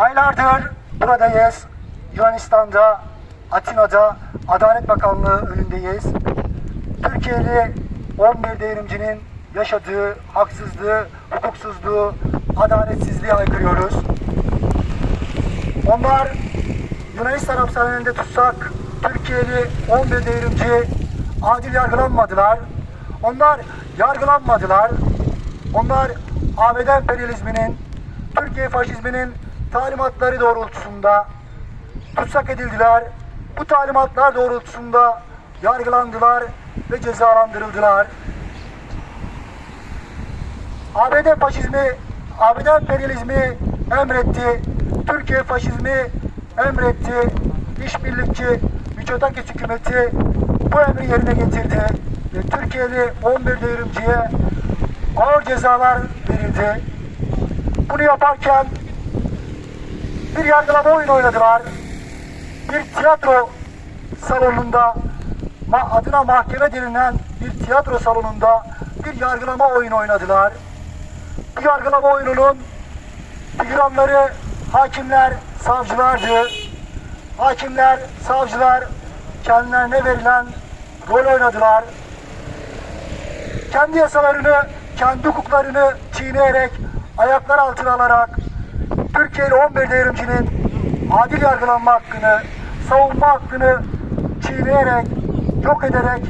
Aylardır buradayız. Yunanistan'da, Atina'da Adalet Bakanlığı önündeyiz. Türkiye'li 11 devrimcinin yaşadığı haksızlığı, hukuksuzluğu, adaletsizliği aykırıyoruz. Onlar Yunanistan hapishanelerinde tutsak Türkiye'li 11 devrimci adil yargılanmadılar. Onlar yargılanmadılar. Onlar ABD emperyalizminin, Türkiye faşizminin talimatları doğrultusunda tutsak edildiler. Bu talimatlar doğrultusunda yargılandılar ve cezalandırıldılar. ABD faşizmi, ABD emperyalizmi emretti. Türkiye faşizmi emretti. İşbirlikçi Mitsotakis hükümeti bu emri yerine getirdi. Ve Türkiye'li 11 devrimciye ağır cezalar verildi. Bunu yaparken bir yargılama oyunu oynadılar. Bir tiyatro salonunda adına mahkeme denilen bir tiyatro salonunda bir yargılama oyunu oynadılar. Bu yargılama oyununun figüranları hakimler, savcılardı. Hakimler, savcılar kendilerine verilen rol oynadılar. Kendi yasalarını, kendi hukuklarını çiğneyerek, ayaklar altına alarak Türkiye'li 11 devrimcinin adil yargılanma hakkını, savunma hakkını çiğneyerek, yok ederek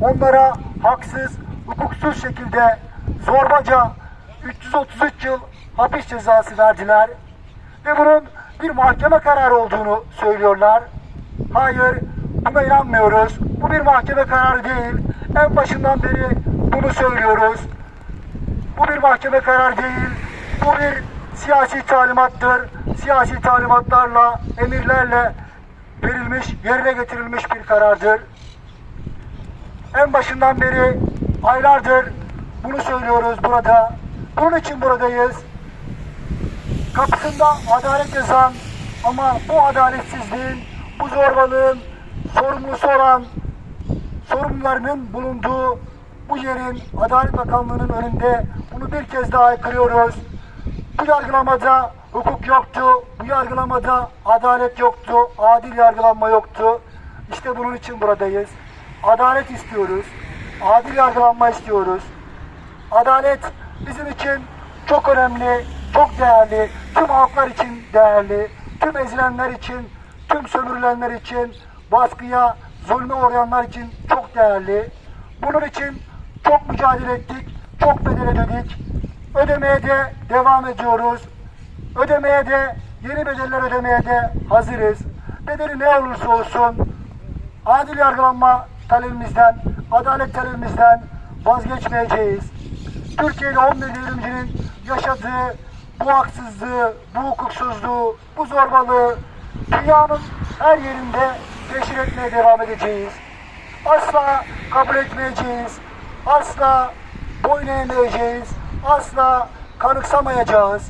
onlara haksız, hukuksuz şekilde zorbaca 333 yıl hapis cezası verdiler. Ve bunun bir mahkeme kararı olduğunu söylüyorlar. Hayır, buna inanmıyoruz. Bu bir mahkeme kararı değil. En başından beri bunu söylüyoruz. Bu bir mahkeme kararı değil. Bu bir siyasi talimattır. Siyasi talimatlarla, emirlerle verilmiş, yerine getirilmiş bir karardır. En başından beri aylardır bunu söylüyoruz burada. Bunun için buradayız. Kapısında adalet yazan ama bu adaletsizliğin, bu zorbalığın sorumlusu olan sorumlularının bulunduğu bu yerin Adalet Bakanlığı'nın önünde bunu bir kez daha aykırıyoruz. Bu yargılamada hukuk yoktu, bu yargılamada adalet yoktu, adil yargılanma yoktu. İşte bunun için buradayız. Adalet istiyoruz, adil yargılanma istiyoruz. Adalet bizim için çok önemli, çok değerli, tüm halklar için değerli, tüm ezilenler için, tüm sömürülenler için, baskıya, zulme uğrayanlar için çok değerli. Bunun için çok mücadele ettik, çok bedel ödedik. Ödemeye de devam ediyoruz. Ödemeye de, yeni bedeller ödemeye de hazırız. Bedeli ne olursa olsun adil yargılanma talebimizden, adalet talebimizden vazgeçmeyeceğiz. Türkiye'de 11 devrimcinin yaşadığı bu haksızlığı, bu hukuksuzluğu, bu zorbalığı dünyanın her yerinde teşhir etmeye devam edeceğiz. Asla kabul etmeyeceğiz. Asla boyun eğmeyeceğiz. Asla kanıksamayacağız.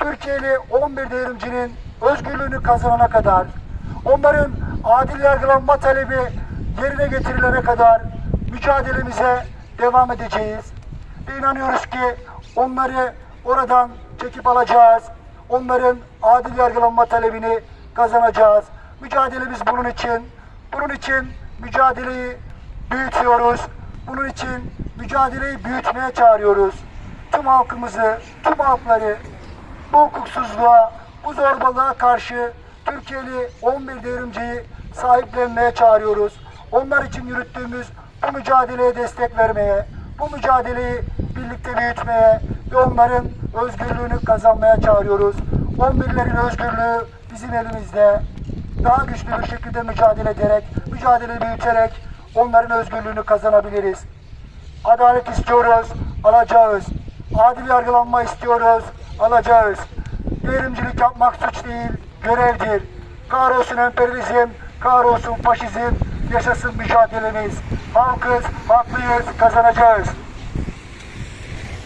Türkiye'li 11 devrimcinin özgürlüğünü kazanana kadar, onların adil yargılanma talebi yerine getirilene kadar mücadelemize devam edeceğiz. Ve inanıyoruz ki onları oradan çekip alacağız. Onların adil yargılanma talebini kazanacağız. Mücadelemiz bunun için. Bunun için mücadeleyi büyütüyoruz. Bunun için mücadeleyi büyütmeye çağırıyoruz. Tüm halkımızı, tüm halkları bu hukuksuzluğa, bu zorbalığa karşı Türkiye'li 11 devrimciyi sahiplenmeye çağırıyoruz. Onlar için yürüttüğümüz bu mücadeleye destek vermeye, bu mücadeleyi birlikte büyütmeye ve onların özgürlüğünü kazanmaya çağırıyoruz. 11'lerin özgürlüğü bizim elimizde. Daha güçlü bir şekilde mücadele ederek, mücadeleyi büyüterek onların özgürlüğünü kazanabiliriz. Adalet istiyoruz, alacağız. Adil yargılanma istiyoruz, alacağız. Devrimcilik yapmak suç değil, görevdir. Kahrolsun emperyalizm, kahrolsun faşizm, yaşasın mücadelemiz. Halkız, haklıyız, kazanacağız.